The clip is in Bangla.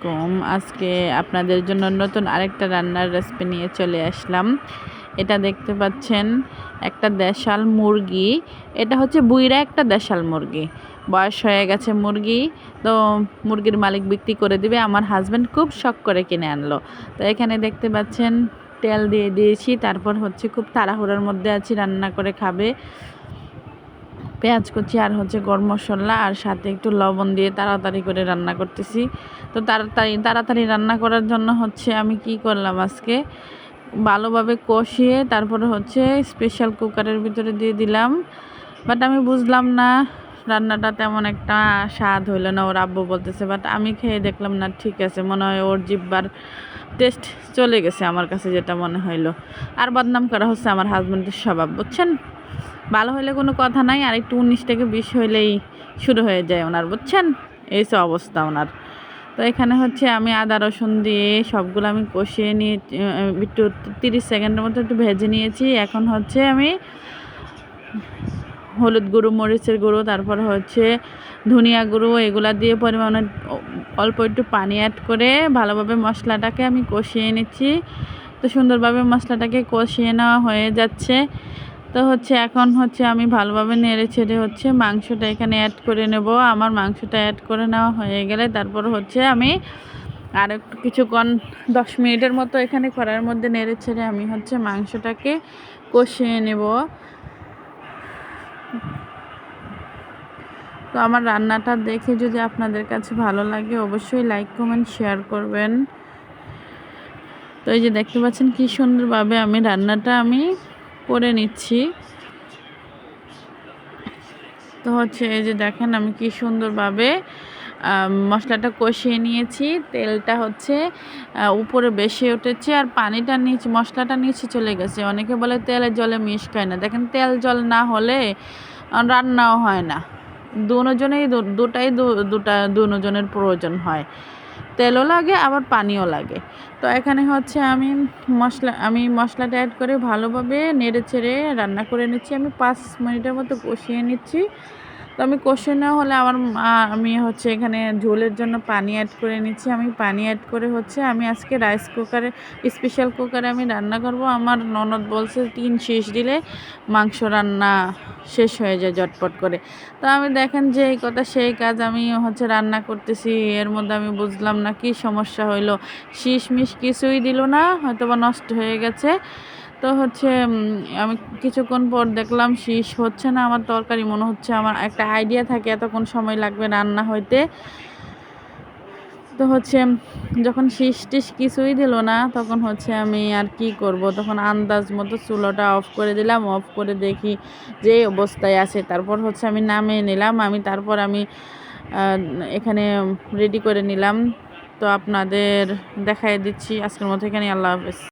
কম আজকে আপনাদের জন্য নতুন আরেকটা রান্নার রেসিপি নিয়ে চলে আসলাম। এটা দেখতে পাচ্ছেন, একটা দেশাল মুরগি। এটা হচ্ছে বুইরা একটা দেশাল মুরগি। বয়স হয়ে গেছে মুরগি, তো মুরগির মালিক বিক্রি করে দিবে। আমার হাজব্যান্ড খুব শখ করে কিনে আনলো। তো এখানে দেখতে পাচ্ছেন, তেল দিয়ে দিয়েছি। তারপর হচ্ছে খুব তাড়াহুড়োর মধ্যে আছি, রান্না করে খাবে। পেঁয়াজ কুচি আর হচ্ছে গরম মশলা আর সাথে একটু লবণ দিয়ে তাড়াতাড়ি করে রান্না করতেছি। তো তাড়াতাড়ি তাড়াতাড়ি রান্না করার জন্য হচ্ছে আমি কি করলাম আজকে? ভালোভাবে কষিয়ে তারপরে হচ্ছে স্পেশাল কুকারের ভিতরে দিয়ে দিলাম। বাট আমি বুঝলাম না রান্নাটা তেমন একটা স্বাদ হইল না, ওর আব্বু বলতেছে বাট আমি খেয়ে দেখলাম না, ঠিক আছে, মনে হয় ওর জিব্বার টেস্ট চলে গেছে আমার কাছে যেটা মনে হইল। আর বদনাম করা হচ্ছে আমার হাজব্যান্ডের স্বভাব, বুঝছেন? ভালো হলে কোনো কথা নাই, আর একটু উনিশ থেকে বিশ হইলেই শুরু হয়ে যায় ওনার, বুঝছেন? এই সব অবস্থা ওনার। তো এখানে হচ্ছে আমি আদা, রসুন দিয়ে সবগুলো আমি কষিয়ে নিয়ে একটু তিরিশ সেকেন্ডের মতো একটু ভেজে নিয়েছি। এখন হচ্ছে আমি হলুদ গুঁড়ো, মরিচের গুঁড়ো, তারপর হচ্ছে ধনিয়া গুঁড়ো, এগুলা দিয়ে পরিমাণে অল্প একটু পানি অ্যাড করে ভালোভাবে মশলাটাকে আমি কষিয়ে নিচ্ছি। তো সুন্দরভাবে মশলাটাকে কষিয়ে নেওয়া হয়ে যাচ্ছে। তো হচ্ছে এখন হচ্ছে আমি ভালোভাবে নেড়ে ছেড়ে হচ্ছে মাংসটা এখানে অ্যাড করে নেব। আমার মাংসটা অ্যাড করে নেওয়া হয়ে গেলে তারপর হচ্ছে আমি আর একটু কিছুক্ষণ, দশ মিনিটের মতো এখানে করার মধ্যে নেড়ে ছেড়ে আমি হচ্ছে মাংসটাকে কষিয়ে নেব। তো আমার রান্নাটা দেখে যদি আপনাদের কাছে ভালো লাগে অবশ্যই লাইক কমেন্ট শেয়ার করবেন। তো এই যে দেখতে পাচ্ছেন কি সুন্দরভাবে আমি রান্নাটা আমি করে নিচ্ছি। তো হচ্ছে এই যে দেখেন আমি কি সুন্দরভাবে মশলাটা কষিয়ে নিয়েছি। তেলটা হচ্ছে উপরে বেশি উঠেছে আর পানিটা নিচে, মশলাটা নিচে চলে গেছে। অনেকে বলে তেলের জলে মিশ খায় না। দেখেন তেল জল না হলে রান্নাও হয় না। দুজনেই দুটাই দুটা, দুজনের প্রয়োজন হয়। তেলও লাগে, আবার পানিও লাগে। তো এখানে হচ্ছে আমি মশলা, আমি মশলাটা অ্যাড করে ভালোভাবে নেড়ে ছেড়ে রান্না করে নিচ্ছি। আমি পাঁচ মিনিটের মতো কষিয়ে নিচ্ছি। তো আমি নেওয়া হলে আমার আমি হচ্ছে এখানে ঝোলের জন্য পানি অ্যাড করে নিচ্ছি। আমি পানি অ্যাড করে হচ্ছে আমি আজকে রাইস কুকারে স্পেশাল কুকারে আমি রান্না করব। আমার ননদ বলছে, তিন শেষ দিলে মাংস রান্না শেষ হয়ে যায় জটপট করে। তো আমি দেখেন যে এই কথা, সেই কাজ আমি হচ্ছে রান্না করতেছি। এর মধ্যে আমি বুঝলাম না কি সমস্যা হইল। শীষ মিশ কিছুই দিল না হয়তো বা নষ্ট হয়ে গেছে। তো হচ্ছে আমি কিছুক্ষণ পর দেখলাম শীষ হচ্ছে না আমার তরকারি, মনে হচ্ছে আমার একটা আইডিয়া থাকে, এতক্ষণ সময় লাগবে রান্না হইতে। তো হচ্ছে, যখন শীষ টিস কিছুই দিল না, তখন হচ্ছে আমি আর কি করব? তখন আন্দাজ মতো চুলোটা অফ করে দিলাম অফ করে দেখি যে অবস্থায় আছে। তারপর হচ্ছে আমি নামিয়ে নিলাম, আমি তারপর আমি এখানে রেডি করে নিলাম। তো আপনাদের দেখাই দিচ্ছি, আজকের মতো এখানে আল্লাহ হাফেজ।